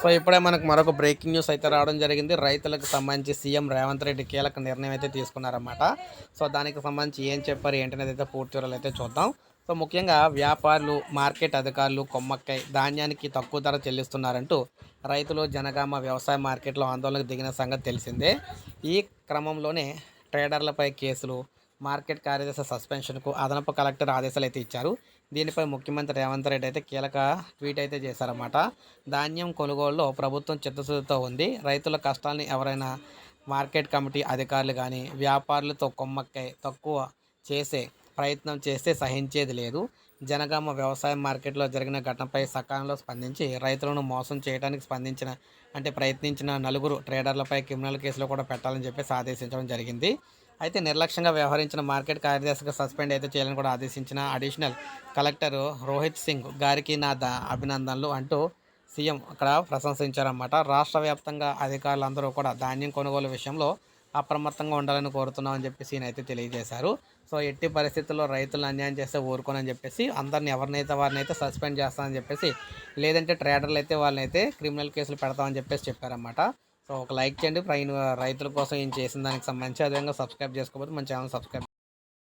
So ఇప్పుడే మనకు మరొక బ్రేకింగ్ న్యూస్ అయితే రావడం జరిగింది. రైతులకు సంబంధించి సీఎం రేవంత్ రెడ్డి కీలక నిర్ణయం అయితే తీసుకున్నారన్నమాట. సో దానికి సంబంధించి ఏం చెప్పారు ఏంటనేది అయితే పూర్తి వివరాలు అయితే చూద్దాం. సో ముఖ్యంగా వ్యాపారులు మార్కెట్ అధికారులు కొమ్మక్కై ధాన్యానికి తక్కువ ధర చెల్లిస్తున్నారంటూ రైతులు జనగామ వ్యవసాయ మార్కెట్లో ఆందోళనకు దిగిన సంగతి తెలిసిందే. ఈ క్రమంలోనే ట్రేడర్లపై కేసులు మార్కెట్ కార్యదర్శి సస్పెన్షన్కు అదనపు కలెక్టర్ ఆదేశాలు అయితే ఇచ్చారు. దీనిపై ముఖ్యమంత్రి రేవంత్ రెడ్డి అయితే కీలక ట్వీట్ అయితే చేశారన్నమాట. ధాన్యం కొనుగోలులో ప్రభుత్వం చిత్తశుద్ధితో ఉంది. రైతుల కష్టాలని ఎవరైనా మార్కెట్ కమిటీ అధికారులు కానీ వ్యాపారులతో కొమ్మక్కై తక్కువ చేసే ప్రయత్నం చేస్తే సహించేది లేదు. జనగామ వ్యవసాయ మార్కెట్లో జరిగిన ఘటనపై సకాలంలో స్పందించి రైతులను మోసం చేయడానికి స్పందించిన అంటే ప్రయత్నించిన నలుగురు ట్రేడర్లపై క్రిమినల్ కేసులు కూడా పెట్టాలని చెప్పేసి ఆదేశించడం జరిగింది. అయితే నిర్లక్ష్యంగా వ్యవహరించిన మార్కెట్ కార్యదర్శిగా సస్పెండ్ అయితే చేయాలని కూడా ఆదేశించిన అడిషనల్ కలెక్టర్ రోహిత్ సింగ్ గారికి నా ద అభినందనలు అంటూ సీఎం అక్కడ ప్రశంసించారన్నమాట. రాష్ట్ర వ్యాప్తంగా అధికారులందరూ కూడా ధాన్యం కొనుగోలు విషయంలో అప్రమత్తంగా ఉండాలని కోరుతున్నామని చెప్పేసి ఈయన అయితే తెలియజేశారు. సో ఎట్టి పరిస్థితుల్లో రైతులు అన్యాయం చేస్తే ఊరుకోనని చెప్పేసి అందరిని ఎవరినైతే వారిని అయితే సస్పెండ్ చేస్తామని చెప్పేసి లేదంటే ట్రేడర్లు అయితే వాళ్ళని అయితే క్రిమినల్ కేసులు పెడతామని చెప్పేసి చెప్పారన్నమాట. సో ఒక లైక్ చేయండి. రైతుల కోసం ఏం చేసిన దానికి సంబంధించి అదేవిధంగా సబ్స్క్రైబ్ చేసుకోకపోతే మన ఛానల్ సబ్స్క్రైబ్